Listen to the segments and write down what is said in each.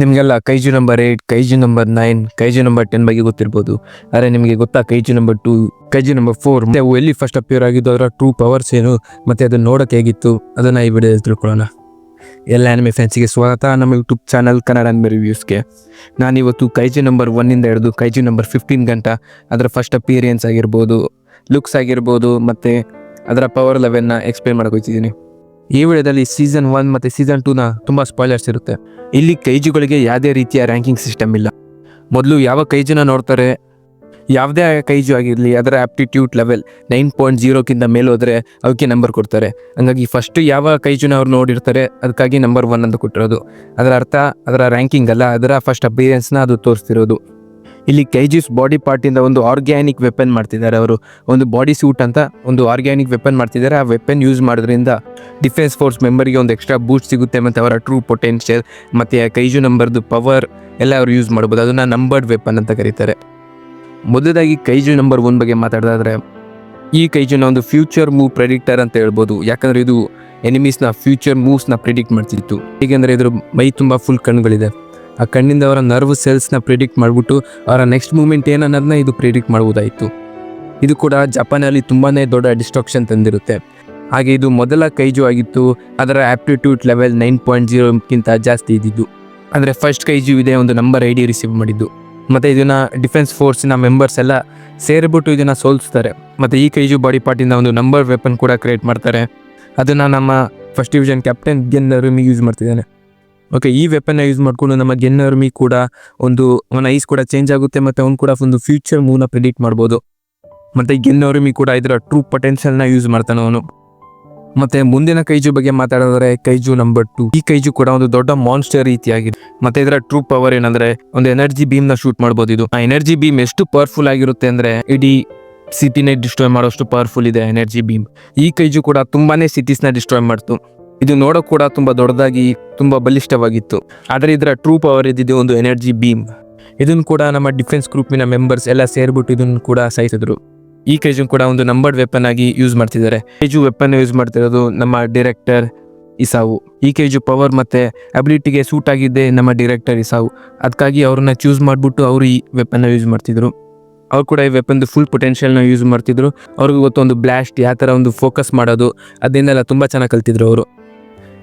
ನಿಮಗೆಲ್ಲ kaiju number eight kaiju number nine kaiju number ten ಬಗ್ಗೆ ಗೊತ್ತಿರ್ಬೋದು. ಆದರೆ ನಿಮಗೆ ಗೊತ್ತಾ kaiju number two kaiju number four ಮತ್ತೆ ಅವು ಎಲ್ಲಿ ಫಸ್ಟ್ ಅಪಿಯರ್ ಆಗಿದ್ದು ಅದರ ಟ್ರೂ ಪವರ್ಸ್ ಏನು? ಮತ್ತೆ ಅದನ್ನ ನೋಡೋಕೆ ಹೇಗಿತ್ತು? ಅದನ್ನು ಈ ವಿಡಿಯೋದಲ್ಲಿ ತಿಳ್ಕೊಳ್ಳೋಣ. ಎಲ್ಲ ಆ್ಯನಿಮೆ ಫ್ಯಾನ್ಸಿಗೆ ಸ್ವಾಗತ. ನಮ್ಮ ಯೂಟ್ಯೂಬ್ ಚಾನಲ್ ಕನ್ನಡ ಆ್ಯನಿಮೆ ರಿವ್ಯೂಸ್ಗೆ ನಾನಿವತ್ತು ಕೈಜು ನಂಬರ್ ಒನ್ನಿಂದ ಹಿಡಿದು ಕೈಜು ನಂಬರ್ ಫಿಫ್ಟೀನ್ ಗಂಟ ಅದರ ಫಸ್ಟ್ ಅಪಿಯರೆನ್ಸ್ ಆಗಿರ್ಬೋದು ಲುಕ್ಸ್ ಆಗಿರ್ಬೋದು, ಮತ್ತು ಅದರ ಪವರ್ ಲೆವೆಲ್ನ ಎಕ್ಸ್ಪ್ಲೇನ್ ಮಾಡ್ಕೊತಿದ್ದೀನಿ ಈ ವಿಡಿಯೋದಲ್ಲಿ ಸೀಸನ್ ಒನ್ ಮತ್ತು ಸೀಸನ್ ಟೂನ ತುಂಬ ಸ್ಪಾಯ್ಲರ್ಸ್ ಇರುತ್ತೆ. ಇಲ್ಲಿ ಕೈಜುಗಳಿಗೆ ಯಾವುದೇ ರೀತಿಯ ರ್ಯಾಂಕಿಂಗ್ ಸಿಸ್ಟಮ್ ಇಲ್ಲ. ಮೊದಲು ಯಾವ ಕೈಜುನ ನೋಡ್ತಾರೆ? ಯಾವುದೇ ಕೈಜು ಆಗಿರಲಿ, ಅದರ ಆಪ್ಟಿಟ್ಯೂಡ್ ಲೆವೆಲ್ ನೈನ್ ಪಾಯಿಂಟ್ ಜೀರೋಕ್ಕಿಂತ ಮೇಲೋದ್ರೆ ಅವಕ್ಕೆ ನಂಬರ್ ಕೊಡ್ತಾರೆ. ಹಂಗಾಗಿ ಫಸ್ಟ್ ಯಾವ ಕೈಜುನ ಅವ್ರು ನೋಡಿರ್ತಾರೆ, ಅದಕ್ಕಾಗಿ ನಂಬರ್ ಒನ್ ಅಂತ ಕೊಟ್ಟಿರೋದು. ಅದರ ಅರ್ಥ, ಅದರ ರ್ಯಾಂಕಿಂಗ್ ಅಲ್ಲ, ಅದರ ಫಸ್ಟ್ ಅಪಿಯರೆನ್ಸ್ನ ಅದು ತೋರಿಸ್ತಿರೋದು. ಇಲ್ಲಿ ಕೈಜಿಸ್ ಬಾಡಿ ಪಾರ್ಟಿಂದ ಒಂದು ಆರ್ಗ್ಯಾನಿಕ್ ವೆಪನ್ ಮಾಡ್ತಿದ್ದಾರೆ ಅವರು. ಒಂದು ಬಾಡಿ ಸೂಟ್ ಅಂತ ಒಂದು ಆರ್ಗ್ಯಾನಿಕ್ ವೆಪನ್ ಮಾಡ್ತಿದ್ದಾರೆ. ಆ ವೆಪನ್ ಯೂಸ್ ಮಾಡೋದ್ರಿಂದ ಡಿಫೆನ್ಸ್ ಫೋರ್ಸ್ ಮೆಂಬರ್ಗೆ ಒಂದು ಎಕ್ಸ್ಟ್ರಾ ಬೂಸ್ಟ್ ಸಿಗುತ್ತೆ ಮತ್ತು ಅವರ ಟ್ರೂ ಪೊಟೆನ್ಷಿಯಲ್ ಮತ್ತು ಕೈಜು ನಂಬರ್ದು ಪವರ್ ಎಲ್ಲ ಅವರು ಯೂಸ್ ಮಾಡ್ಬೋದು. ಅದನ್ನು ನಂಬರ್ಡ್ ವೆಪನ್ ಅಂತ ಕರೀತಾರೆ. ಮೊದಲಾಗಿ ಕೈಜು ನಂಬರ್ ಒನ್ ಬಗ್ಗೆ ಮಾತಾಡೋದಾದ್ರೆ ಈ ಕೈಜುನ ಒಂದು ಫ್ಯೂಚರ್ ಮೂವ್ ಪ್ರೆಡಿಕ್ಟರ್ ಅಂತ ಹೇಳ್ಬೋದು. ಯಾಕಂದರೆ ಇದು ಎನಿಮೀಸ್ನ ಫ್ಯೂಚರ್ ಮೂವ್ಸ್ನ ಪ್ರಿಡಿಕ್ಟ್ ಮಾಡ್ತಿತ್ತು. ಹೇಗೆಂದರೆ ಇದ್ರ ಮೈ ತುಂಬ ಫುಲ್ ಕಣ್ಣುಗಳಿದೆ. ಆ ಕಣ್ಣಿಂದ ಅವರ ನರ್ವ್ ಸೆಲ್ಸ್ನ ಪ್ರಿಡಿಕ್ಟ್ ಮಾಡಿಬಿಟ್ಟು ಅವರ ನೆಕ್ಸ್ಟ್ ಮೂಮೆಂಟ್ ಏನನ್ನೋದನ್ನ ಇದು ಪ್ರಿಡಿಕ್ಟ್ ಮಾಡ್ಬೋದಾಯಿತು ಇದು ಕೂಡ ಜಪಾನಲ್ಲಿ ತುಂಬಾ ದೊಡ್ಡ ಡಿಸ್ಟ್ರಕ್ಷನ್ ತಂದಿರುತ್ತೆ. ಹಾಗೆ ಇದು ಮೊದಲ ಕೈಜು ಆಗಿತ್ತು. ಅದರ ಆಪ್ಟಿಟ್ಯೂಡ್ ಲೆವೆಲ್ ನೈನ್ ಪಾಯಿಂಟ್ ಜೀರೋಕ್ಕಿಂತ ಜಾಸ್ತಿ ಇದ್ದಿದ್ದು. ಅಂದರೆ ಫಸ್ಟ್ ಕೈಜು ಇದೆ, ಒಂದು ನಂಬರ್ ಐ ಡಿ ರಿಸೀವ್ ಮಾಡಿದ್ದು. ಮತ್ತು ಇದನ್ನು ಡಿಫೆನ್ಸ್ ಫೋರ್ಸಿನ ಮೆಂಬರ್ಸ್ ಎಲ್ಲ ಸೇರಿಬಿಟ್ಟು ಇದನ್ನು ಸೋಲಿಸ್ತಾರೆ. ಮತ್ತು ಈ ಕೈಜು ಬಾಡಿ ಪಾರ್ಟಿಂದ ಒಂದು ನಂಬರ್ ವೆಪನ್ ಕೂಡ ಕ್ರಿಯೇಟ್ ಮಾಡ್ತಾರೆ. ಅದನ್ನು ನಮ್ಮ ಫಸ್ಟ್ ಡಿವಿಷನ್ ಕ್ಯಾಪ್ಟನ್ ಗೆನ್ ರೂಮಿಗೆ ಯೂಸ್ ಮಾಡ್ತಿದ್ದಾನೆ. ಓಕೆ ಈ ವೆಪನ್ನ ಯೂಸ್ ಮಾಡಿಕೊಂಡು ನಮ್ಮ ಗೆನ್ ಆರ್ಮಿ ಕೂಡ ಒಂದು, ಅವನ ಐಸ್ ಕೂಡ ಚೇಂಜ್ ಆಗುತ್ತೆ ಮತ್ತು ಅವ್ನು ಕೂಡ ಒಂದು ಫ್ಯೂಚರ್ ಮೂವ್ನ ಪ್ರಿಡಿಕ್ಟ್ ಮಾಡ್ಬೋದು. ಮತ್ತು ಗೆನ್ ಆರ್ಮಿ ಕೂಡ ಇದರ ಟ್ರೂ ಪೊಟೆನ್ಷಿಯಲ್ನ ಯೂಸ್ ಮಾಡ್ತಾನೆ ಅವನು. ಮತ್ತೆ ಮುಂದಿನ ಕೈಜು ಬಗ್ಗೆ ಮಾತಾಡಿದ್ರೆ ಕೈಜು ನಂಬರ್ ಟು ಈ ಕೈಜು ಕೂಡ ಒಂದು ದೊಡ್ಡ ಮಾನ್ಸ್ಟರ್ ರೀತಿಯಾಗಿದೆ. ಮತ್ತೆ ಇದರ ಟ್ರೂ ಪವರ್ ಏನಂದ್ರೆ, ಒಂದು ಎನರ್ಜಿ ಬೀಮ್ನ ಶೂಟ್ ಮಾಡಬಹುದು ಇದು. ಆ ಎನರ್ಜಿ ಬೀಮ್ ಎಷ್ಟು ಪವರ್ಫುಲ್ ಆಗಿರುತ್ತೆ ಅಂದ್ರೆ, ಇಡೀ ಸಿಟಿನೇ ಡಿಸ್ಟ್ರಾಯ್ ಮಾಡೋಷ್ಟು ಪವರ್ಫುಲ್ ಇದೆ ಎನರ್ಜಿ ಬೀಮ್ ಈ ಕೈಜು ಕೂಡ ತುಂಬಾನೇ ಸಿಟೀಸ್ನ ಡಿಸ್ಟ್ರಾಯ್ ಮಾಡ್ತು. ಇದು ನೋಡ ಕೂಡ ತುಂಬಾ ದೊಡ್ಡದಾಗಿ, ತುಂಬಾ ಬಲಿಷ್ಠವಾಗಿತ್ತು. ಆದರೆ ಇದರ ಟ್ರೂ ಪವರ್ ಇದ್ದಿದ್ದು ಒಂದು ಎನರ್ಜಿ ಬೀಮ್ ಇದನ್ನು ಕೂಡ ನಮ್ಮ ಡಿಫೆನ್ಸ್ ಗ್ರೂಪಿನ ಮೆಂಬರ್ಸ್ ಎಲ್ಲ ಸೇರ್ಬಿಟ್ಟು ಇದನ್ನು ಕೂಡ ಸಾಯಿಸಿದ್ರು ಈ ಕೇಜು ಕೂಡ ಒಂದು ನಂಬರ್ಡ್ ವೆಪನ್ ಆಗಿ ಯೂಸ್ ಮಾಡ್ತಿದ್ದಾರೆ. ಕೇಜು ವೆಪನ್ ಯೂಸ್ ಮಾಡ್ತಿರೋದು ನಮ್ಮ ಡೈರೆಕ್ಟರ್ ಇಸಾವು. ಈ ಕೇಜು ಪವರ್ ಮತ್ತೆ ಅಬಿಲಿಟಿಗೆ ಸೂಟ್ ಆಗಿದ್ದೆ ನಮ್ಮ ಡೈರೆಕ್ಟರ್ ಇಸಾವು. ಅದಕ್ಕಾಗಿ ಅವ್ರನ್ನ ಚೂಸ್ ಮಾಡಿಬಿಟ್ಟು ಅವರು ಈ ವೆಪನ್ನ ಯೂಸ್ ಮಾಡ್ತಿದ್ರು. ಅವ್ರು ಕೂಡ ಈ ವೆಪನ್ದು ಫುಲ್ ಪೊಟೆನ್ಷಿಯಲ್ನ ಯೂಸ್ ಮಾಡ್ತಿದ್ರು. ಅವ್ರಿಗೆ ಗೊತ್ತೊಂದು ಬ್ಲಾಸ್ಟ್ ಯಾವ ಥರ ಒಂದು ಫೋಕಸ್ ಮಾಡೋದು ಅದನ್ನೆಲ್ಲ ತುಂಬ ಚೆನ್ನಾಗಿ ಕಲ್ತಿದ್ರು ಅವರು.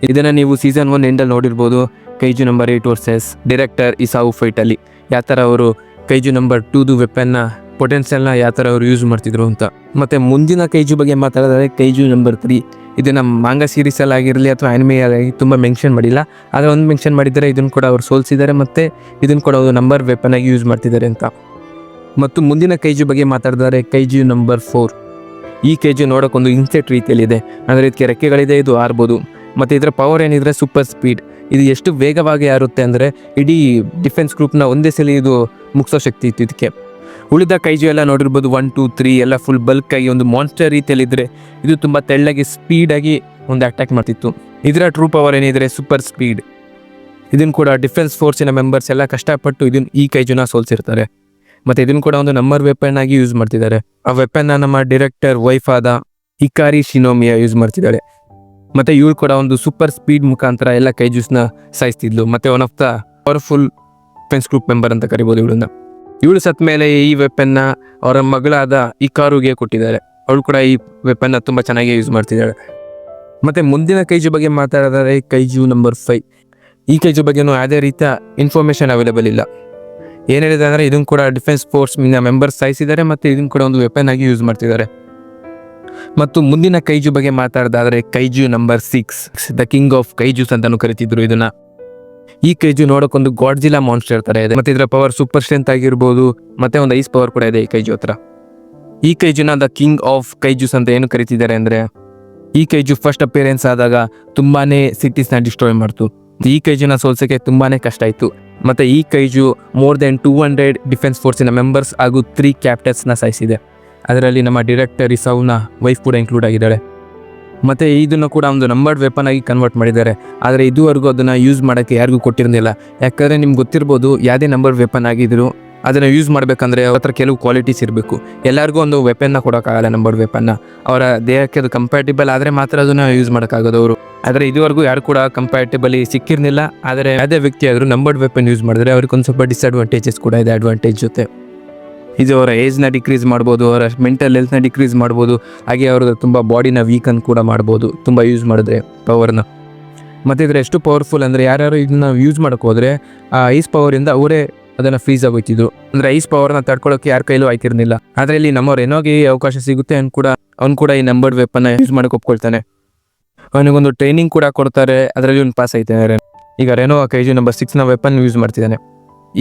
ಇದನ್ನು ನೀವು ಸೀಸನ್ ಒನ್ ಎಂಡಲ್ಲಿ ನೋಡಿರ್ಬೋದು. Kaiju number eight versus director Isao ಫೈಟಲ್ಲಿ ಯಾವ ಥರ ಅವರು ಕೈಜು ನಂಬರ್ ಟೂದು ವೆಪನ್ನ ಪೊಟೆನ್ಷಿಯಲ್ನ ಯಾವ ಥರ ಅವರು ಯೂಸ್ ಮಾಡ್ತಿದ್ರು ಅಂತ. ಮತ್ತು ಮುಂದಿನ ಕೈಜು ಬಗ್ಗೆ ಮಾತಾಡಿದ್ರೆ ಕೈಜು ನಂಬರ್ ತ್ರೀ ಇದನ್ನು ಮಾಂಗ ಸೀರೀಸಲ್ಲಿ ಆಗಿರಲಿ ಅಥವಾ ಆಗಿ ತುಂಬ ಮೆನ್ಷನ್ ಮಾಡಿಲ್ಲ. ಆದರೆ ಒಂದು ಮೆನ್ಷನ್ ಮಾಡಿದರೆ ಇದನ್ನು ಕೂಡ ಅವರು ಸೋಲ್ಸಿದ್ದಾರೆ ಮತ್ತು ಇದನ್ನು ಕೂಡ ಅವರು ನಂಬರ್ ವೆಪನ್ ಆಗಿ ಯೂಸ್ ಮಾಡ್ತಿದ್ದಾರೆ ಅಂತ. ಮತ್ತು ಮುಂದಿನ ಕೈಜು ಬಗ್ಗೆ ಮಾತಾಡಿದರೆ ಕೈಜು ನಂಬರ್ ಫೋರ್ ಈ ಕೈಜು ನೋಡೋಕ್ಕೊಂದು ಇನ್ಸೆಟ್ ರೀತಿಯಲ್ಲಿದೆ. ಅಂದರೆ ಇದಕ್ಕೆ ರೆಕ್ಕೆಗಳಿದೆ, ಇದು ಆರ್ಬೋದು. ಮತ್ತು ಇದರ ಪವರ್ ಏನಿದ್ರೆ ಸೂಪರ್ ಸ್ಪೀಡ್ ಇದು ಎಷ್ಟು ವೇಗವಾಗಿ ಆರುತ್ತೆ ಅಂದರೆ ಇಡೀ ಡಿಫೆನ್ಸ್ ಗ್ರೂಪ್ನ ಒಂದೇ ಸಲ ಇದು ಮುಗಿಸೋ ಶಕ್ತಿ ಇತ್ತು ಇದಕ್ಕೆ. ಉಳಿದ ಕೈಜು ಎಲ್ಲ ನೋಡಿರ್ಬೋದು ಒನ್ ಟೂ ತ್ರೀ ಎಲ್ಲ ಫುಲ್ ಬಲ್ಕ್ ಆಗಿ ಒಂದು ಮಾನ್ಸ್ಟರ್ ರೀತಿಯಲ್ಲಿದ್ದರೆ ಇದು ತುಂಬ ತೆಳ್ಳಗೆ ಸ್ಪೀಡಾಗಿ ಒಂದು ಅಟ್ಯಾಕ್ ಮಾಡ್ತಿತ್ತು. ಇದರ ಟ್ರೂ ಪವರ್ ಏನಿದ್ರೆ ಸೂಪರ್ ಸ್ಪೀಡ್ ಇದನ್ನು ಕೂಡ ಡಿಫೆನ್ಸ್ ಫೋರ್ಸಿನ ಮೆಂಬರ್ಸ್ ಎಲ್ಲ ಕಷ್ಟಪಟ್ಟು ಇದನ್ನು ಈ ಕೈಜುನ ಸೋಲ್ಸಿರ್ತಾರೆ. ಮತ್ತು ಇದನ್ನು ಕೂಡ ಒಂದು ನಂಬರ್ ವೆಪನ್ ಆಗಿ ಯೂಸ್ ಮಾಡ್ತಿದ್ದಾರೆ. ಆ ವೆಪನ್ನ ನಮ್ಮ ಡಿರೆಕ್ಟರ್ ವೈಫ್ ಆದ ಇಕಾರಿ ಶಿನೋಮಿಯಾ ಯೂಸ್ ಮಾಡ್ತಿದ್ದಾಳೆ. ಮತ್ತು ಇವ್ರು ಕೂಡ ಒಂದು ಸೂಪರ್ ಸ್ಪೀಡ್ ಮುಖಾಂತರ ಎಲ್ಲ ಕೈಜೂಸ್ನ ಸಾಯಿಸ್ತಿದ್ಲು. ಮತ್ತು one of the powerful fence group member ಅಂತ ಕರಿಬೋದು ಇವಳನ್ನ. ಇವಳು ಸತ್ ಮೇಲೆ ಈ ವೆಪನ್ನ ಅವರ ಮಗಳಾದ ಈ ಕಾರುಗೆ ಕೊಟ್ಟಿದ್ದಾರೆ. ಅವಳು ಕೂಡ ಈ ವೆಪನ್ನ ತುಂಬ ಚೆನ್ನಾಗಿ ಯೂಸ್ ಮಾಡ್ತಿದ್ದಾಳೆ. ಮತ್ತು ಮುಂದಿನ ಕೈಜು ಬಗ್ಗೆ ಮಾತಾಡಿದರೆ ಕೈಜು ನಂಬರ್ ಫೈವ್ ಈ ಕೈಜು ಬಗ್ಗೆನೂ ಯಾವುದೇ ರೀತಿಯ ಇನ್ಫಾರ್ಮೇಷನ್ ಅವೈಲೇಬಲ್ ಇಲ್ಲ. ಏನು ಹೇಳಿದೆ ಅಂದರೆ ಇದನ್ನು ಕೂಡ ಡಿಫೆನ್ಸ್ ಫೋರ್ಸ್ ಮೆಂಬರ್ಸ್ ಸಾಯಿಸಿದ್ದಾರೆ ಮತ್ತು ಇದನ್ನು ಕೂಡ ಒಂದು ವೆಪನ್ ಆಗಿ ಯೂಸ್ ಮಾಡ್ತಿದ್ದಾರೆ. ಮತ್ತು ಮುಂದಿನ ಕೈಜು ಬಗ್ಗೆ ಮಾತಾಡೋದಾದ್ರೆ kaiju number six, the king of kaijus ಅಂತಾನು ಕರಿತಿದ್ರು ಇದನ್ನ. ಈ ಕೈಜು ನೋಡೋಕ್ಕೊಂದು ಗಾಡ್ಜಿಲಾ ಮಾನ್ಸ್ಟರ್ ತರ ಇದೆ. ಮತ್ತೆ ಇದರ ಪವರ್ ಸೂಪರ್ ಸ್ಟ್ರೆಂತ್ ಆಗಿರ್ಬೋದು, ಮತ್ತೆ ಒಂದು ಐಸ್ ಪವರ್ ಕೂಡ ಇದೆ ಈ ಕೈಜು ಹತ್ರ. ಈ ಕೈಜುನ ದ ಕಿಂಗ್ ಆಫ್ ಕೈಜೂಸ್ ಅಂತ ಏನು ಕರಿತಿದ್ದಾರೆ ಅಂದ್ರೆ, ಈ ಕೈಜು ಫಸ್ಟ್ ಅಪಿಯರೆನ್ಸ್ ಆದಾಗ ತುಂಬಾನೇ ಸಿಟೀಸ್ನ ಡಿಸ್ಟ್ರಾಯ್ ಮಾಡ್ತು. ಈ ಕೈಜುನ ಸೋಲ್ಸಕ್ಕೆ ತುಂಬಾನೇ ಕಷ್ಟ ಆಯಿತು. ಮತ್ತೆ ಈ kaiju more than two hundred defence ಫೋರ್ಸಿನ members ಹಾಗೂ ತ್ರೀ ಕ್ಯಾಪ್ಟನ್ಸ್ನ ಸಾಯಿಸಿದೆ. ಅದರಲ್ಲಿ ನಮ್ಮ ಡೈರೆಕ್ಟರ್ ಸೌನ ವೈಫ್ ಕೂಡ ಇನ್ಕ್ಲೂಡ್ ಆಗಿದ್ದಾಳೆ. ಮತ್ತು ಇದನ್ನು ಕೂಡ ಒಂದು ನಂಬರ್ಡ್ ವೆಪನ್ ಆಗಿ ಕನ್ವರ್ಟ್ ಮಾಡಿದ್ದಾರೆ. ಆದರೆ ಇದುವರೆಗೂ ಅದನ್ನು ಯೂಸ್ ಮಾಡೋಕ್ಕೆ ಯಾರಿಗೂ ಕೊಟ್ಟಿರಲಿಲ್ಲ. ಯಾಕಂದರೆ ನಿಮ್ಗೆ ಗೊತ್ತಿರ್ಬೋದು ಯಾವುದೇ ನಂಬರ್ ವೆಪನ್ ಆಗಿದ್ರು ಅದನ್ನು ಯೂಸ್ ಮಾಡಬೇಕಂದ್ರೆ ಅವ್ರ ಹತ್ರ ಕೆಲವು ಕ್ವಾಲಿಟೀಸ್ ಇರಬೇಕು. ಎಲ್ಲರಿಗೂ ಒಂದು ವೆಪನ್ನ ಕೊಡೋಕ್ಕಾಗಲ್ಲ ನಂಬರ್ ವೆಪನ್ನ ಅವರ ದೇಹಕ್ಕೆ ಅದು ಕಂಪ್ಯಾಟಿಬಲ್ ಆದರೆ ಮಾತ್ರ ಅದನ್ನು ಯೂಸ್ ಮಾಡೋಕ್ಕಾಗೋದು ಅವರು. ಆದರೆ ಇದುವರೆಗೂ ಯಾರು ಕೂಡ ಕಂಪ್ಯಾಟಿಬಲಿ ಸಿಕ್ಕಿರಲಿಲ್ಲ. ಆದರೆ ಯಾವುದೇ ವ್ಯಕ್ತಿ ಆದರೂ ನಂಬರ್ಡ್ ವೆಪನ್ ಯೂಸ್ ಮಾಡಿದ್ರೆ ಅವ್ರಿಗೆ ಒಂದು ಸ್ವಲ್ಪ ಡಿಸ್ಅಡ್ವಾಂಟೇಜಸ್ ಕೂಡ ಇದೆ ಅಡ್ವಾಂಟೇಜ್ ಜೊತೆ. ಇದು ಅವರ ಏಜ್ನ ಡಿಕ್ರೀಸ್ ಮಾಡ್ಬೋದು, ಅವರ ಮೆಂಟಲ್ ಹೆಲ್ತ್ನ ಡಿಕ್ರೀಸ್ ಮಾಡ್ಬೋದು, ಹಾಗೆ ಅವ್ರದ್ದು ತುಂಬ ಬಾಡಿನ ವೀಕನ್ ಕೂಡ ಮಾಡ್ಬೋದು, ತುಂಬ ಯೂಸ್ ಮಾಡಿದ್ರೆ ಪವರ್ನ ಮತ್ತು ಇದ್ರೆ ಎಷ್ಟು ಪವರ್ಫುಲ್ ಅಂದರೆ ಯಾರ್ಯಾರು ಇದನ್ನ ಯೂಸ್ ಮಾಡೋಕೆ ಹೋದರೆ, ಆ ಐಸ್ ಪವರಿಂದ ಅವರೇ ಅದನ್ನು ಫ್ರೀಸ್ ಆಗೋಯ್ತಿದ್ರು ಅಂದರೆ ಐಸ್ ಪವರ್ನ ತಡ್ಕೊಳ್ಳೋಕೆ ಯಾರ ಕೈಲೂ ಆಯ್ತಿರಲಿಲ್ಲ. ಆದರೆ ಇಲ್ಲಿ ನಮ್ಮವ್ರು ಏನೋಗಿ ಅವಕಾಶ ಸಿಗುತ್ತೆ, ಅವ್ನು ಕೂಡ ಅವ್ನು ಕೂಡ ಈ ನಂಬರ್ಡ್ ವೆಪನ್ನ ಯೂಸ್ ಮಾಡೋಕೆ ಒಪ್ಕೊಳ್ತಾನೆ. ಅವನಿಗೊಂದು ಟ್ರೈನಿಂಗ್ ಕೂಡ ಕೊಡ್ತಾರೆ, ಅದರಲ್ಲಿ ಒಂದು ಪಾಸ್ ಆಯ್ತಾನೆ ಈಗ ರೆನೋ ಕೈಜು ನಂಬರ್ ಸಿಕ್ಸ್ನ ವೆಪನ್ ಯೂಸ್ ಮಾಡ್ತಿದ್ದಾನೆ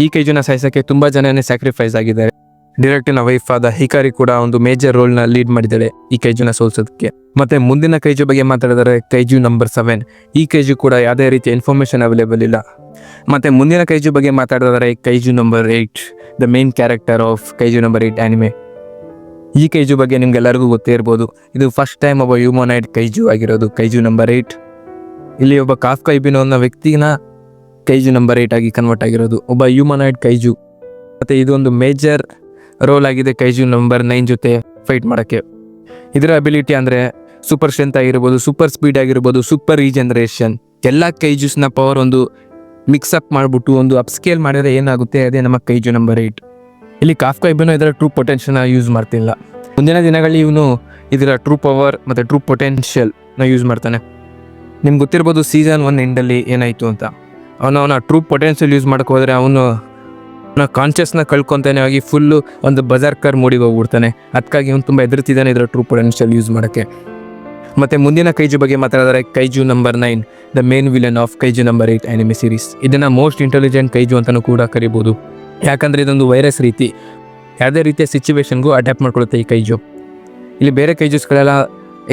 ಈ ಕೈಜುನ ಸಾಯಿಸೋಕ್ಕೆ ತುಂಬ ಜನನೇ ಸ್ಯಾಕ್ರಿಫೈಸ್ ಆಗಿದ್ದಾರೆ. ಡೈರೆಕ್ಟಿನ ವೈಫ್ ಆದ ಹಿಕಾರಿ ಕೂಡ ಒಂದು ಮೇಜರ್ ರೋಲ್ನ ಲೀಡ್ ಮಾಡಿದ್ದಾಳೆ ಈ ಕೈಜುನ ಸೋಲ್ಸೋದಕ್ಕೆ. ಮತ್ತೆ ಮುಂದಿನ ಕೈಜು ಬಗ್ಗೆ ಮಾತಾಡಿದರೆ ಕೈಜು ನಂಬರ್ ಸೆವೆನ್ ಈ ಕೈಜು ಕೂಡ ಯಾವುದೇ ರೀತಿಯ ಇನ್ಫಾರ್ಮೇಶನ್ ಅವೈಲೇಬಲ್ ಇಲ್ಲ. ಮತ್ತೆ ಮುಂದಿನ ಕೈಜು ಬಗ್ಗೆ ಮಾತಾಡಿದರೆ kaiju number eight the main character of kaiju number eight anime ಈ ಕೈಜು ಬಗ್ಗೆ ನಿಮ್ಗೆಲ್ಲರಿಗೂ ಗೊತ್ತೇ ಇರ್ಬೋದು ಇದು ಫಸ್ಟ್ ಟೈಮ್ ಒಬ್ಬ ಹ್ಯೂಮನೈಡ್ ಕೈಜು ಆಗಿರೋದು, ಕೈಜು ನಂಬರ್ ಏಟ್ ಇಲ್ಲಿ ಒಬ್ಬ ಕಾಫ್ ಕೈಬಿನೋ ಅನ್ನೋ ವ್ಯಕ್ತಿನ ಕೈಜು ನಂಬರ್ ಏಟ್ ಆಗಿ ಕನ್ವರ್ಟ್ ಆಗಿರೋದು. ಒಬ್ಬ ಹ್ಯೂಮನೈಡ್ ಕೈಜು. ಮತ್ತು ಇದೊಂದು ಮೇಜರ್ ರೋಲ್ ಆಗಿದೆ ಕೈಜು ನಂಬರ್ ನೈನ್ ಜೊತೆ ಫೈಟ್ ಮಾಡೋಕ್ಕೆ. ಇದರ ಅಬಿಲಿಟಿ ಅಂದರೆ ಸೂಪರ್ ಸ್ಟ್ರೆಂತ್ ಆಗಿರ್ಬೋದು ಸೂಪರ್ ಸ್ಪೀಡ್ ಆಗಿರ್ಬೋದು ಸೂಪರ್ ರೀಜನರೇಷನ್ ಎಲ್ಲ ಕೈಜುಸ್ನ ಪವರ್ ಒಂದು ಮಿಕ್ಸಪ್ ಮಾಡಿಬಿಟ್ಟು ಒಂದು ಅಪ್ಸ್ಕೇಲ್ ಮಾಡಿದ್ರೆ ಏನಾಗುತ್ತೆ? ಅದೇ ನಮ್ಮ ಕೈಜು ನಂಬರ್ ಏಯ್ಟ್ ಇಲ್ಲಿ ಕಾಫ್ಕಾ ಇಬ್ಬನು ಇದರ ಟ್ರೂ ಪೊಟೆನ್ಷಿಯಲ್ನ ಯೂಸ್ ಮಾಡ್ತಿಲ್ಲ. ಮುಂದಿನ ದಿನಗಳಲ್ಲಿ ಇವನು ಇದರ ಟ್ರೂ ಪವರ್ ಮತ್ತು ಟ್ರೂ ಪೊಟೆನ್ಷಿಯಲ್ನ ಯೂಸ್ ಮಾಡ್ತಾನೆ. ನಿಮ್ಗೆ ಗೊತ್ತಿರ್ಬೋದು ಸೀಸನ್ ಒನ್ ಎಂಡಲ್ಲಿ ಏನಾಯಿತು ಅಂತ. ಅವನು ಅವನ ಟ್ರೂ ಪೊಟೆನ್ಷಿಯಲ್ ಯೂಸ್ ಮಾಡೋಕ್ಕೆ ಹೋದರೆ ಅವನು ಅವನ ಕಾನ್ಷಿಯಸ್ನ ಕಳ್ಕೊಂತಾನೆ ಆಗಿ ಫುಲ್ಲು ಒಂದು ಬಜಾರ್ಕರ್ ಮೂಡಿಗೆ ಹೋಗ್ಬಿಡ್ತಾನೆ. ಅದಕ್ಕಾಗಿ ಅವ್ನು ತುಂಬ ಹೆದರ್ತಿದ್ದಾನೆ ಇದರ ಟ್ರೂ ಪೊಟೆನ್ಷಿಯಲ್ ಯೂಸ್ ಮಾಡೋಕ್ಕೆ. ಮತ್ತು ಮುಂದಿನ ಕೈಜು ಬಗ್ಗೆ ಮಾತಾಡಿದರೆ kaiju number nine the main villain of kaiju number eight anime series ಇದನ್ನು ಮೋಸ್ಟ್ ಇಂಟೆಲಿಜೆಂಟ್ ಕೈಜು ಅಂತಲೂ ಕೂಡ ಕರಿಬೋದು. ಯಾಕಂದರೆ ಇದೊಂದು ವೈರಸ್ ರೀತಿ. ಯಾವುದೇ ರೀತಿಯ ಸಿಚುವೇಶನ್ಗೂ ಅಡ್ಯಾಪ್ಟ್ ಮಾಡ್ಕೊಳುತ್ತೆ ಈ ಕೈಜು. ಇಲ್ಲಿ ಬೇರೆ ಕೈಜುಸ್ಗಳೆಲ್ಲ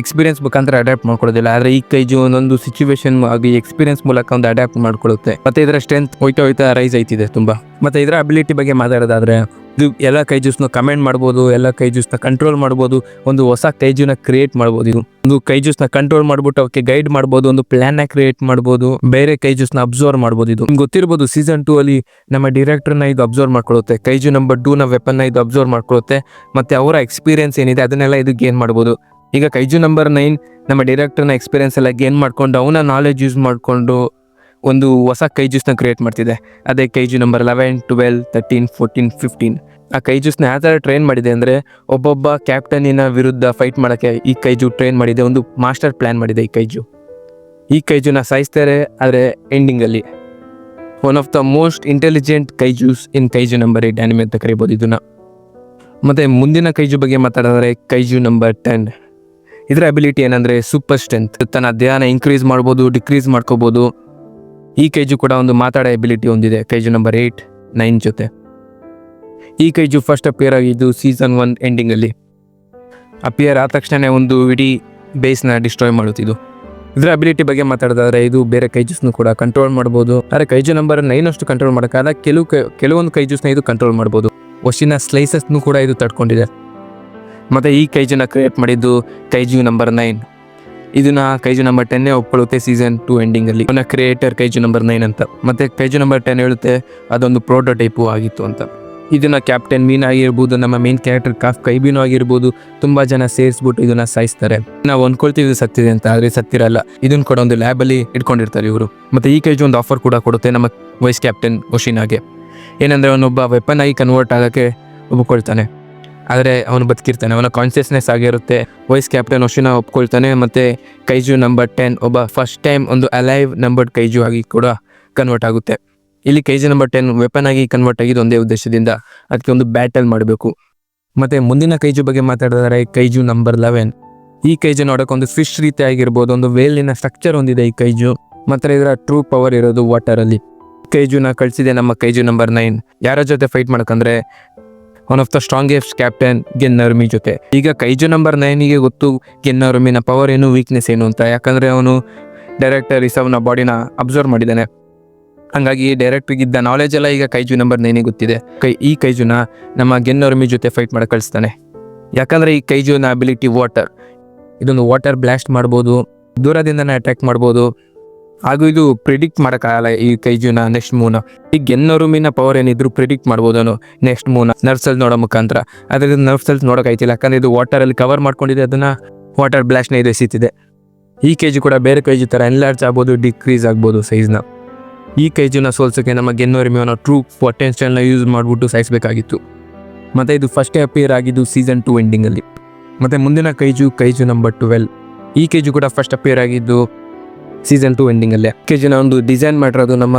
ಎಕ್ಸ್ಪೀರಿಯನ್ಸ್ ಮುಖಾಂತರ ಅಡಾಪ್ಟ್ ಮಾಡ್ಕೊಳ್ಳೋದಿಲ್ಲ. ಆದರೆ ಈ ಕೈಜು ಒಂದೊಂದು ಸಿಚುವೇಶನ್ ಆಗಿ ಎಕ್ಸ್ಪೀರಿಯನ್ಸ್ ಮೂಲಕ ಒಂದು ಅಡಾಪ್ಟ್ ಮಾಡ್ಕೊಳ್ಳುತ್ತೆ. ಮತ್ತೆ ಇದರ ಸ್ಟ್ರೆಂತ್ ಹೋಯ್ತಾ ಹೋಯ್ತಾ ರೈಸ್ ಆಯ್ತಿದೆ ತುಂಬ. ಮತ್ತೆ ಇದರ ಅಬಿಲಿಟಿ ಬಗ್ಗೆ ಮಾತಾಡೋದಾದ್ರೆ, ಇದು ಎಲ್ಲ ಕೈಜೂಸ್ನ ಕಮೆಂಟ್ ಮಾಡ್ಬೋದು, ಎಲ್ಲ ಕೈಜೂಸ್ನ ಕಂಟ್ರೋಲ್ ಮಾಡ್ಬೋದು, ಒಂದು ಹೊಸ ಕೈಜುನ ಕ್ರಿಯೇಟ್ ಮಾಡ್ಬೋದು ಇದು. ಒಂದು ಕೈಜೂಸ್ನ ಕಂಟ್ರೋಲ್ ಮಾಡ್ಬಿಟ್ಟು ಅವಕ್ಕೆ ಗೈಡ್ ಮಾಡ್ಬೋದು, ಒಂದು ಪ್ಲಾನ್ನ ಕ್ರಿಯೇಟ್ ಮಾಡ್ಬೋದು, ಬೇರೆ ಕೈಜೂಸ್ನ ಅಬ್ಸರ್ವ್ ಮಾಡ್ಬೋದು ಇದು. ನಿಮ್ಗೆ ಗೊತ್ತಿರ್ಬೋದು ಸೀಸನ್ ಟೂ ಅಲ್ಲಿ ನಮ್ಮ ಡೈರೆಕ್ಟರ್ನ ಇದು ಅಬ್ಸರ್ವ್ ಮಾಡ್ಕೊಳ್ಳುತ್ತೆ. ಕೈಜು ನಂಬರ್ ಟೂ ನ ವೆಪನ್ನ ಇದು ಅಬ್ಸರ್ವ್ ಮಾಡ್ಕೊಳ್ಳುತ್ತೆ. ಮತ್ತೆ ಅವರ ಎಕ್ಸ್ಪೀರಿಯನ್ಸ್ ಏನಿದೆ, ಅದನ್ನೆಲ್ಲ ಇದು ಗೇನ್ ಮಾಡ್ಬೋದು. ಈಗ ಕೈಜು ನಂಬರ್ ನೈನ್ ನಮ್ಮ ಡೈರೆಕ್ಟರ್ನ ಎಕ್ಸ್ಪೀರಿಯನ್ಸ್ ಎಲ್ಲ ಗೇನ್ ಮಾಡ್ಕೊಂಡು ಅವನ ನಾಲೆಜ್ ಯೂಸ್ ಮಾಡಿಕೊಂಡು ಒಂದು ಹೊಸ ಕೈಜೂಸ್ನ ಕ್ರಿಯೇಟ್ ಮಾಡ್ತಿದೆ. ಅದೇ kaiju number eleven twelve thirteen fourteen fifteen ಆ ಕೈಜೂಸ್ನ ಯಾವ ಥರ ಟ್ರೈನ್ ಮಾಡಿದೆ ಅಂದರೆ ಒಬ್ಬೊಬ್ಬ ಕ್ಯಾಪ್ಟನಿನ ವಿರುದ್ಧ ಫೈಟ್ ಮಾಡೋಕ್ಕೆ ಈ ಕೈಜು ಟ್ರೈನ್ ಮಾಡಿದೆ, ಒಂದು ಮಾಸ್ಟರ್ ಪ್ಲ್ಯಾನ್ ಮಾಡಿದೆ ಈ ಕೈಜು. ಈ ಕೈಜುನ ಸಾಯಿಸ್ತಾರೆ, ಆದರೆ ಎಂಡಿಂಗಲ್ಲಿ one of the most intelligent kaijus in kaiju number eight anime ಅಂತ ಕರಿಬೋದು ಇದನ್ನು. ಮತ್ತು ಮುಂದಿನ ಕೈಜು ಬಗ್ಗೆ ಮಾತಾಡಿದ್ರೆ ಕೈಜು ನಂಬರ್ ಟೆನ್ ಇದರ ಅಬಿಲಿಟಿ ಏನಂದ್ರೆ ಸೂಪರ್ ಸ್ಟ್ರೆಂತ್ ತನ್ನ ಧ್ಯಾನ ಇನ್ಕ್ರೀಸ್ ಮಾಡ್ಬೋದು ಡಿಕ್ರೀಸ್ ಮಾಡ್ಕೋಬಹುದು ಈ ಕೈಜು ಕೂಡ ಒಂದು ಮಾತಾಡೋ ಎಬಿಲಿಟಿ ಹೊಂದಿದೆ. ಕೈಜು ನಂಬರ್ ಏಯ್ಟ್ ನೈನ್ ಜೊತೆ. ಈ ಕೈಜು ಫಸ್ಟ್ ಅಪಿಯರ್ ಆಗಿದ್ದು ಸೀಸನ್ ಒನ್ ಎಂಡಿಂಗಲ್ಲಿ ಅಪಿಯರ್ ಆದ ತಕ್ಷಣ ಒಂದು ಇಡೀ ಬೇಸ್ನ ಡಿಸ್ಟ್ರಾಯ್ ಮಾಡುತ್ತಿದ್ದು ಇದರ ಅಬಿಲಿಟಿ ಬಗ್ಗೆ ಮಾತಾಡೋದಾದ್ರೆ ಇದು ಬೇರೆ ಕೈಜಸ್ನು ಕೂಡ ಕಂಟ್ರೋಲ್ ಮಾಡ್ಬೋದು. ಆದರೆ ಕೈಜು ನಂಬರ್ ನೈನ್ ಅಷ್ಟು ಕಂಟ್ರೋಲ್ ಮಾಡೋಕ್ಕಾಗ ಕೆಲವು ಕೆಲವೊಂದು ಕೈಜೂಸ್ನ ಇದು ಕಂಟ್ರೋಲ್ ಮಾಡ್ಬೋದು. ವಶಿನ ಸ್ಲೈಸಸ್ನು ಕೂಡ ಇದು ತಡ್ಕೊಂಡಿದೆ. ಮತ್ತು ಈ ಕೈಜುನ ಕ್ರಿಯೇಟ್ ಮಾಡಿದ್ದು ಕೈಜು ನಂಬರ್ ನೈನ್ ಇದನ್ನ ಕೈಜು ನಂಬರ್ ಟೆನ್ನೇ ಒಪ್ಪಳುತ್ತೆ ಸೀಸನ್ ಟು ಎಂಡಿಂಗಲ್ಲಿ ಅವನ ಕ್ರಿಯೇಟರ್ ಕೈಜು ನಂಬರ್ ನೈನ್ ಅಂತ. ಮತ್ತೆ ಕೈಜು ನಂಬರ್ ಟೆನ್ ಹೇಳುತ್ತೆ, ಅದೊಂದು ಪ್ರೋಟೋಟೈಪು ಆಗಿತ್ತು ಅಂತ. ಇದನ್ನ ಕ್ಯಾಪ್ಟನ್ ಮೀನ್ ಆಗಿರ್ಬೋದು, ನಮ್ಮ ಮೇನ್ ಕ್ಯಾರೆಕ್ಟರ್ ಕಾಫ್ ಕೈಬೀನು ಆಗಿರ್ಬೋದು, ತುಂಬಾ ಜನ ಸೇರಿಸ್ಬಿಟ್ಟು ಇದನ್ನ ಸಾಯಿಸ್ತಾರೆ. ನಾವು ಅನ್ಕೊಳ್ತೀವಿ ಇದು ಸತ್ತಿದೆ ಅಂತ, ಆದ್ರೆ ಸತ್ತಿರಲ್ಲ. ಇದನ್ನ ಕೂಡ ಒಂದು ಲ್ಯಾಬಲ್ಲಿ ಇಟ್ಕೊಂಡಿರ್ತಾರೆ ಇವರು. ಮತ್ತೆ ಈ ಕೈಜು ಒಂದು ಆಫರ್ ಕೂಡ ಕೊಡುತ್ತೆ ನಮ್ಮ ವೈಸ್ ಕ್ಯಾಪ್ಟನ್ ಒಶಿನಾಗೆ ಏನಂದ್ರೆ ಅವನೊಬ್ಬ ವೆಪನ್ ಆಗಿ ಕನ್ವರ್ಟ್ ಆಗೋಕ್ಕೆ ಒಪ್ಕೊಳ್ತಾನೆ. ಆದರೆ ಅವನು ಬದುಕಿರ್ತಾನೆ, ಅವನ ಕಾನ್ಷಿಯಸ್ನೆಸ್ ಆಗಿರುತ್ತೆ. ವೈಸ್ ಕ್ಯಾಪ್ಟನ್ ಒಶಿನ ಒಪ್ಕೊಳ್ತಾನೆ, ಮತ್ತು ಕೈಜು ನಂಬರ್ ಟೆನ್ ಒಬ್ಬ ಫಸ್ಟ್ ಟೈಮ್ ಒಂದು ಅಲೈವ್ ನಂಬರ್ಡ್ ಕೈಜು ಆಗಿ ಕೂಡ ಕನ್ವರ್ಟ್ ಆಗುತ್ತೆ. ಇಲ್ಲಿ ಕೈಜು ನಂಬರ್ ಟೆನ್ ವೆಪನ್ ಆಗಿ ಕನ್ವರ್ಟ್ ಆಗಿದ್ದು ಒಂದೇ ಉದ್ದೇಶದಿಂದ ಅದಕ್ಕೆ ಒಂದು ಬ್ಯಾಟಲ್ ಮಾಡಬೇಕು. ಮತ್ತು ಮುಂದಿನ ಕೈಜು ಬಗ್ಗೆ ಮಾತಾಡಿದರೆ ಕೈಜು ನಂಬರ್ ಲೆವೆನ್ ಈ ಕೈಜು ನೋಡೋಕೆ ಒಂದು ಫಿಶ್ ರೀತಿ ಆಗಿರ್ಬೋದು, ಒಂದು ವೇಲಿನ ಸ್ಟ್ರಕ್ಚರ್ ಹೊಂದಿದೆ ಈ ಕೈಜು. ಮತ್ತು ಇದರ ಟ್ರೂ ಪವರ್ ಇರೋದು ವಾಟರಲ್ಲಿ ಕೈಜುನ ಕಳಿಸಿದೆ ನಮ್ಮ ಕೈಜು ನಂಬರ್ ನೈನ್ ಯಾರ ಜೊತೆ fight ಮಾಡಕಂದ್ರೆ one of the strongest captain ಗೆನ್ನರ್ಮಿ ಜೊತೆ. ಈಗ ಕೈಜು ನಂಬರ್ ನೈನಿಗೆ ಗೊತ್ತು ಗೆನ್ನರ್ಮಿನ ಪವರ್ ಏನು ವೀಕ್ನೆಸ್ ಏನು ಅಂತ. ಯಾಕಂದರೆ ಅವನು ಡೈರೆಕ್ಟರ್ ರಿಸವ್ನ ಬಾಡಿನ ಅಬ್ಸರ್ವ್ ಮಾಡಿದ್ದಾನೆ. ಹಂಗಾಗಿ ಇದ್ದ ನಾಲೆಜ್ ಎಲ್ಲ ಈಗ ಕೈಜು ನಂಬರ್ ನೈನಿಗೆ ಗೊತ್ತಿದೆ. ಕೈ, ಈ ಕೈಜುನ ನಮ್ಮ ಗೆನ್ನರ್ಮಿ ಜೊತೆ ಫೈಟ್ ಮಾಡಕ್ಕೆ ಕಳಿಸ್ತಾನೆ. ಯಾಕಂದರೆ ಈ ಕೈಜುನ ಅಬಿಲಿಟಿ ವಾಟರ್ ಇದೊಂದು ವಾಟರ್ ಬ್ಲಾಸ್ಟ್ ಮಾಡ್ಬೋದು. ದೂರದಿಂದನೇ ಅಟ್ಯಾಕ್ ಮಾಡ್ಬೋದು. ಹಾಗೂ ಇದು ಪ್ರಿಡಿಕ್ಟ್ ಮಾಡೋಕ್ಕಾಗಲ್ಲ ಈ ಕೈಜುನ ನೆಕ್ಸ್ಟ್ ಮೂನ ಈ ಗೆನ್ನರುಮಿನ ಪವರ್ ಏನಿದ್ರು ಪ್ರಿಡಿಕ್ಟ್ ಮಾಡ್ಬೋದನು ನೆಕ್ಸ್ಟ್ ಮೂನ ನರ್ಸಲ್ಲಿ ನೋಡೋ ಮುಖಾಂತರ. ಆದರೆ ನರ್ಸಲ್ಲಿ ನೋಡೋಕ್ಕಾಯ್ತಿಲ್ಲ ಯಾಕಂದರೆ ಇದು ವಾಟರಲ್ಲಿ ಕವರ್ ಮಾಡ್ಕೊಂಡಿದೆ, ಅದನ್ನು ವಾಟರ್ ಬ್ಲಾಸ್ಟ್ನ ಇದು ಎಸೀತಿದೆ ಈ ಕೆ ಜಿ ಕೂಡ ಬೇರೆ ಕೈಜು ಥರ ಎನ್ಲಾರ್ಜ್ ಆಗ್ಬೋದು ಡಿಕ್ರೀಸ್ ಆಗ್ಬೋದು ಸೈಜ್ನ ಈ ಕೈಜುನ ಸೋಲ್ಸೋಕ್ಕೆ ನಮ್ಮ ಗೆನ್ನೋರಿಮಿಯೋನ ಟ್ರೂ ಪೊಟೆನ್ಷಿಯಲ್ನ ಯೂಸ್ ಮಾಡ್ಬಿಟ್ಟು ಸಾಯಿಸಬೇಕಾಗಿತ್ತು. ಮತ್ತು ಇದು ಫಸ್ಟ್ ಅಪಿಯರ್ ಆಗಿದ್ದು ಸೀಸನ್ ಟು ಎಂಡಿಂಗಲ್ಲಿ ಮತ್ತು ಮುಂದಿನ ಕೈಜು ಕೈಜು ನಂಬರ್ ಟ್ವೆಲ್ ಈ ಕೈಜು ಕೂಡ ಫಸ್ಟ್ ಅಪಿಯರ್ ಆಗಿದ್ದು ಸೀಸನ್ ಟು ಕೆ ಜಿ ಒಂದು ಡಿಸೈನ್ ಮಾಡಿರೋದು ನಮ್ಮ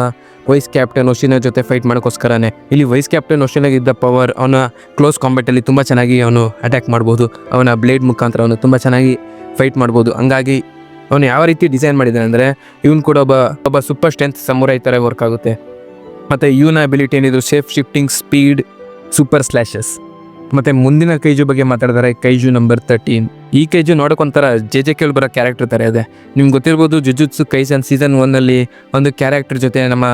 ವೈಸ್ ಕ್ಯಾಪ್ಟನ್ ಒಶಿನ ಜೊತೆ ಫೈಟ್ ಮಾಡೋಕ್ಕೋಸ್ಕರನೇ. ಇಲ್ಲಿ ವೈಸ್ ಕ್ಯಾಪ್ಟನ್ ಒಶಿನಾಗಿದ್ದ ಪವರ್ ಅವನ ಕ್ಲೋಸ್ ಕಾಂಬ್ಯಾಟಲ್ಲಿ ತುಂಬ ಚೆನ್ನಾಗಿ ಅವನು ಅಟ್ಯಾಕ್ ಮಾಡ್ಬೋದು. ಅವನ ಬ್ಲೇಡ್ ಮುಖಾಂತರ ಅವನು ತುಂಬ ಚೆನ್ನಾಗಿ ಫೈಟ್ ಮಾಡ್ಬೋದು. ಹಂಗಾಗಿ ಅವನು ಯಾವ ರೀತಿ ಡಿಸೈನ್ ಮಾಡಿದ್ದಾನೆ ಅಂದರೆ ಇವನು ಕೂಡ ಒಬ್ಬ ಒಬ್ಬ ಸೂಪರ್ ಸ್ಟ್ರೆಂತ್ ಸಮುರೈ ಥರ ವರ್ಕ್ ಆಗುತ್ತೆ. ಮತ್ತು ಇವನ ಅಬಿಲಿಟಿ ಏನಿದ್ರು safe shifting speed super slashes ಮತ್ತು ಮುಂದಿನ ಕೈಜು ಬಗ್ಗೆ ಮಾತಾಡಿದರೆ ಕೈಜು ನಂಬರ್ ತರ್ಟೀನ್ ಈ ಕೈಜು ನೋಡೋಕೊಂಥರ ಜೆ ಜೆ ಕೇಳಿ ಬರೋ ಕ್ಯಾರೆಕ್ಟರ್ ಥರ ಇದೆ. ನಿಮ್ಗೆ ಗೊತ್ತಿರ್ಬೋದು ಜುಜುತ್ಸು ಕೈಸನ್ ಸೀಸನ್ ಒನ್ನಲ್ಲಿ ಒಂದು ಕ್ಯಾರೆಕ್ಟರ್ ಜೊತೆ ನಮ್ಮ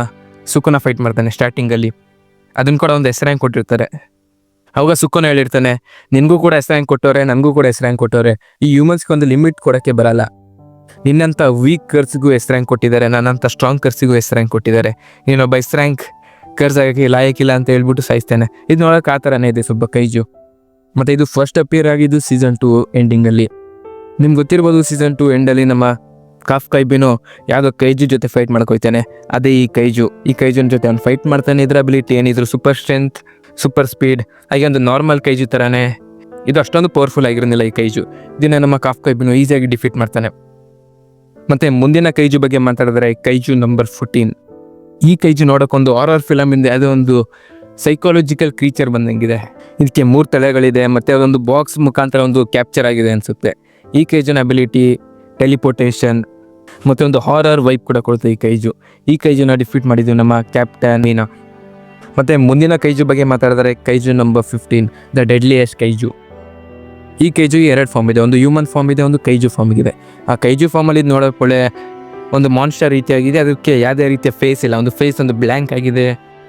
ಸುಖನ ಫೈಟ್ ಮಾಡ್ತಾನೆ ಸ್ಟಾರ್ಟಿಂಗಲ್ಲಿ ಅದನ್ನು ಕೂಡ ಒಂದು ಹೆಸರು ಕೊಟ್ಟಿರ್ತಾರೆ. ಅವಾಗ ಸುಖನ ಹೇಳಿರ್ತಾನೆ, ನಿನಗೂ ಕೂಡ ಹೆಸರು ಕೊಟ್ಟವ್ರೆ, ನನಗೂ ಕೂಡ ಹೆಸರು ಕೊಟ್ಟವ್ರೆ. ಈ ಹ್ಯೂಮನ್ಸ್ಗೆ ಒಂದು ಲಿಮಿಟ್ ಕೊಡೋಕ್ಕೆ ಬರಲ್ಲ. ನಿನ್ನಂಥ ವೀಕ್ ಕರ್ಸ್ಗೂ ಹೆಸರ್ಯಾಂಕ್ ಕೊಟ್ಟಿದ್ದಾರೆ, ನನ್ನಂಥ ಸ್ಟ್ರಾಂಗ್ ಕರ್ಸಿಗೂ ಹೆಸರು ಕೊಟ್ಟಿದ್ದಾರೆ. ನೀನೊಬ್ಬ ಹೆಸರು ಕರ್ಸ್ ಆಗೋಕ್ಕೆ ಲಾಯಕ್ಕಿಲ್ಲ ಅಂತ ಹೇಳ್ಬಿಟ್ಟು ಸಾಯಿಸ್ತೇನೆ. ಇದು ನೋಡೋಕೆ ಆ ಥರನೇ ಇದೆ ಸ್ವಲ್ಪ ಕೈಜು. ಮತ್ತು ಇದು ಫಸ್ಟ್ ಅಪಿಯರ್ ಆಗಿದ್ದು ಸೀಸನ್ ಟು ಎಂಡಿಂಗಲ್ಲಿ ನಿಮ್ಗೆ ಗೊತ್ತಿರ್ಬೋದು ಸೀಸನ್ ಟು ಎಂಡಲ್ಲಿ ನಮ್ಮ ಕಾಫ್ ಕೈಬಿನೋ ಯಾವುದೋ ಕೈಜು ಜೊತೆ ಫೈಟ್ ಮಾಡ್ಕೊಯ್ತಾನೆ ಅದೇ ಈ ಕೈಜು. ಈ ಕೈಜುನ ಜೊತೆ ಅವ್ನು ಫೈಟ್ ಮಾಡ್ತಾನೆ. ಇದ್ರ ಅಬಿಲಿಟಿ ಏನಿದ್ರು ಸೂಪರ್ ಸ್ಟ್ರೆಂತ್ ಸೂಪರ್ ಸ್ಪೀಡ್ ಹಾಗೆ ಒಂದು ನಾರ್ಮಲ್ ಕೈಜು ಥರನೇ ಇದು ಅಷ್ಟೊಂದು ಪವರ್ಫುಲ್ ಆಗಿರೋದಿಲ್ಲ ಈ ಕೈಜು. ದಿನ ನಮ್ಮ ಕಾಫ್ ಕೈಬಿನೋ ಈಸಿಯಾಗಿ ಡಿಫೀಟ್ ಮಾಡ್ತಾನೆ. ಮತ್ತು ಮುಂದಿನ ಕೈಜು ಬಗ್ಗೆ ಮಾತಾಡಿದ್ರೆ ಕೈಜು ನಂಬರ್ ಫೋರ್ಟೀನ್ ಈ ಕೈಜು ನೋಡೋಕ್ಕೊಂದು ಆರ್ ಫಿಲಮ್ ಇಂದ ಯಾವುದೋ ಒಂದು ಸೈಕಾಲಜಿಕಲ್ ಕ್ರೀಚರ್ ಬಂದಂಗಿದೆ. ಇದಕ್ಕೆ ಮೂರು ತಲೆಗಳಿದೆ, ಮತ್ತು ಅದೊಂದು ಬಾಕ್ಸ್ ಮುಖಾಂತರ ಒಂದು ಕ್ಯಾಪ್ಚರ್ ಆಗಿದೆ ಅನಿಸುತ್ತೆ. ಈ ಕೈಜನ್ ಅಬಿಲಿಟಿ ಟೆಲಿಪೋರ್ಟೇಷನ್ ಮತ್ತು ಒಂದು ಹಾರರ್ ವೈಪ್ ಕೂಡ ಕೊಡುತ್ತೆ ಈ ಕೈಜು. ಈ ಕೈಜುನ ಡಿಫೀಟ್ ಮಾಡಿದ್ವಿ ನಮ್ಮ ಕ್ಯಾಪ್ಟನ್ ಮೀನಾ. ಮತ್ತು ಮುಂದಿನ ಕೈಜು ಬಗ್ಗೆ ಮಾತಾಡಿದರೆ kaiju number fifteen the deadliest kaiju. ಈ ಕೈಜು ಎರಡು ಫಾರ್ಮ್ ಇದೆ, ಒಂದು ಹ್ಯೂಮನ್ ಫಾರ್ಮ್ ಇದೆ, ಒಂದು ಕೈಜು ಫಾರ್ಮ್ ಇದೆ. ಆ ಕೈಜು ಫಾರ್ಮಲ್ಲಿ ನೋಡೋಕೊಳ್ಳೆ ಒಂದು ಮಾನ್ಸ್ಟರ್ ರೀತಿಯಾಗಿದೆ, ಅದಕ್ಕೆ ಯಾವುದೇ ರೀತಿಯ ಫೇಸ್ ಇಲ್ಲ, ಒಂದು ಫೇಸ್ ಒಂದು ಬ್ಲ್ಯಾಂಕ್ ಆಗಿದೆ.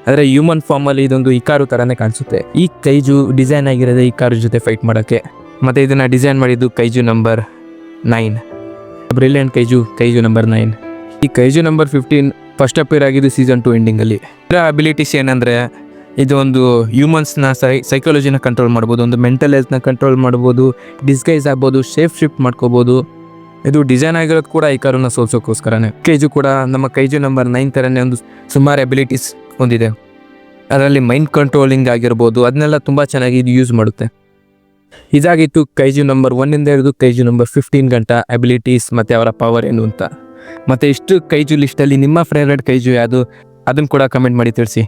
ಆದರೆ ಹ್ಯೂಮನ್ ಫಾರ್ಮಲ್ಲಿ ಇದೊಂದು ಇಕಾರು ಥರನೇ ಕಾಣಿಸುತ್ತೆ. ಈ ಕೈಜು ಡಿಸೈನ್ ಆಗಿರೋದೇ ಇಕಾರು ಜೊತೆ ಫೈಟ್ ಮಾಡೋಕ್ಕೆ. ಮತ್ತು ಇದನ್ನು ಡಿಸೈನ್ ಮಾಡಿದ್ದು kaiju number nine brilliant kaiju kaiju number nine ಈ kaiju number fifteen first appear ಆಗಿದ್ದು ಸೀಸನ್ ಟು ಎಂಡಿಂಗಲ್ಲಿ ಇದರ ಅಬಿಲಿಟೀಸ್ ಏನಂದರೆ, ಇದು ಒಂದು ಹ್ಯೂಮನ್ಸ್ನ ಸೈ ಸೈಕಾಲಜಿನ ಕಂಟ್ರೋಲ್ ಮಾಡ್ಬೋದು, ಒಂದು ಮೆಂಟಲ್ ಹೆಲ್ತ್ನ ಕಂಟ್ರೋಲ್ ಮಾಡ್ಬೋದು ಡಿಸ್ಗೈಸ್ ಆಗ್ಬೋದು ಶೇಪ್ ಶಿಫ್ಟ್ ಮಾಡ್ಕೋಬೋದು. ಇದು ಡಿಸೈನ್ ಆಗಿರೋದು ಕೂಡ ಈ ಕಾರನ್ನ ಸೋಲ್ಸೋಕ್ಕೋಸ್ಕರನೇ. ಕೈಜು ಕೂಡ ನಮ್ಮ ಕೈಜು ನಂಬರ್ ನೈನ್ ಥರನೇ ಒಂದು ಸುಮಾರು ಅಬಿಲಿಟೀಸ್ ಹೊಂದಿದೆ. ಅದರಲ್ಲಿ ಮೈಂಡ್ ಕಂಟ್ರೋಲಿಂಗ್ ಆಗಿರ್ಬೋದು, ಅದನ್ನೆಲ್ಲ ತುಂಬ ಚೆನ್ನಾಗಿ ಇದು ಯೂಸ್ ಮಾಡುತ್ತೆ. ಇದಾಗಿತ್ತು ಕೈಜು ನಂಬರ್ ಒನ್ನಿಂದ ಹಿಡಿದು ಕೈಜು ನಂಬರ್ ಫಿಫ್ಟೀನ್ ಗಂಟ ಅಬಿಲಿಟೀಸ್ ಮತ್ತು ಅವರ ಪವರ್ ಏನು ಅಂತ. ಮತ್ತು ಇಷ್ಟು ಕೈಜು ಲಿಸ್ಟಲ್ಲಿ ನಿಮ್ಮ ಫೇವ್ರೆಟ್ ಕೈಜು ಯಾವುದು? ಅದನ್ನು ಕೂಡ ಕಮೆಂಟ್ ಮಾಡಿ ತಿಳಿಸಿ.